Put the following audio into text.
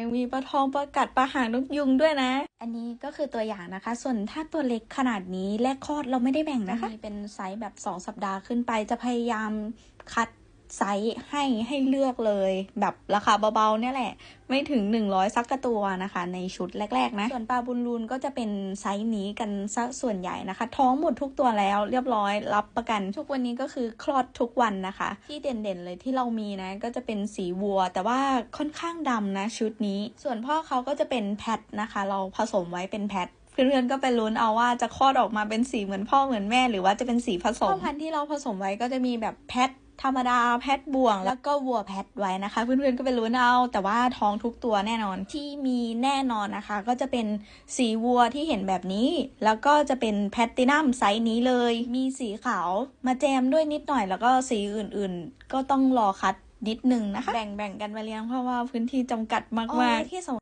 ยังมีปลาทองปลากัดปลาหางนกยุงด้วยนะ อันนี้ก็คือตัวอย่างนะคะ ส่วนถ้าตัวเล็กขนาดนี้แรกคลอดเราไม่ได้แบ่งนะคะมีเป็นไซส์แบบ 2 สัปดาห์ขึ้นไปจะพยายามคัด ไซส์ให้ให้เลือกเลย แบบราคาเบาๆเนี่ยแหละ ไม่ถึง 100สักกระตัวนะคะ ในชุดแรกๆนะ ส่วนปลาบุญลูนก็จะเป็นไซส์นี้กันซะส่วนใหญ่นะคะ ท้องหมดทุกตัวแล้วเรียบร้อยรับประกัน ทุกวันนี้ก็คือคลอดทุกวันนะคะ ที่เด่นๆเลยที่เรามีนะ ก็จะเป็นสีวัว แต่ว่าค่อนข้างดำนะชุดนี้ ส่วนพ่อเขาก็จะเป็นแพทนะคะ เราผสมไว้เป็นแพทเพื่อนๆก็ไปลุ้นเอาว่าจะคลอดออกมาเป็นสีเหมือนพ่อเหมือนแม่ หรือว่าจะเป็นสีผสมพ่อพันธุ์ที่เราผสมไว้ก็จะมีแบบแพท ธรรมดาแพทบ่วง แล้วก็วัวแพทไว้นะคะ เพื่อนๆก็ไปลุ้นเอา แต่ว่าท้องทุกตัวแน่นอนที่มีแน่นอนนะคะ ก็จะเป็นสีวัวที่เห็นแบบนี้ แล้วก็จะเป็นแพตตินัมไซส์นี้เลย มีสีขาวมาแจมด้วยนิดหน่อย แล้วก็สีอื่นๆ ก็ต้องรอคัดนิดนึงนะคะ แบ่งๆกันมาเลี้ยงเพราะว่าพื้นที่จำกัดมากๆที่สำ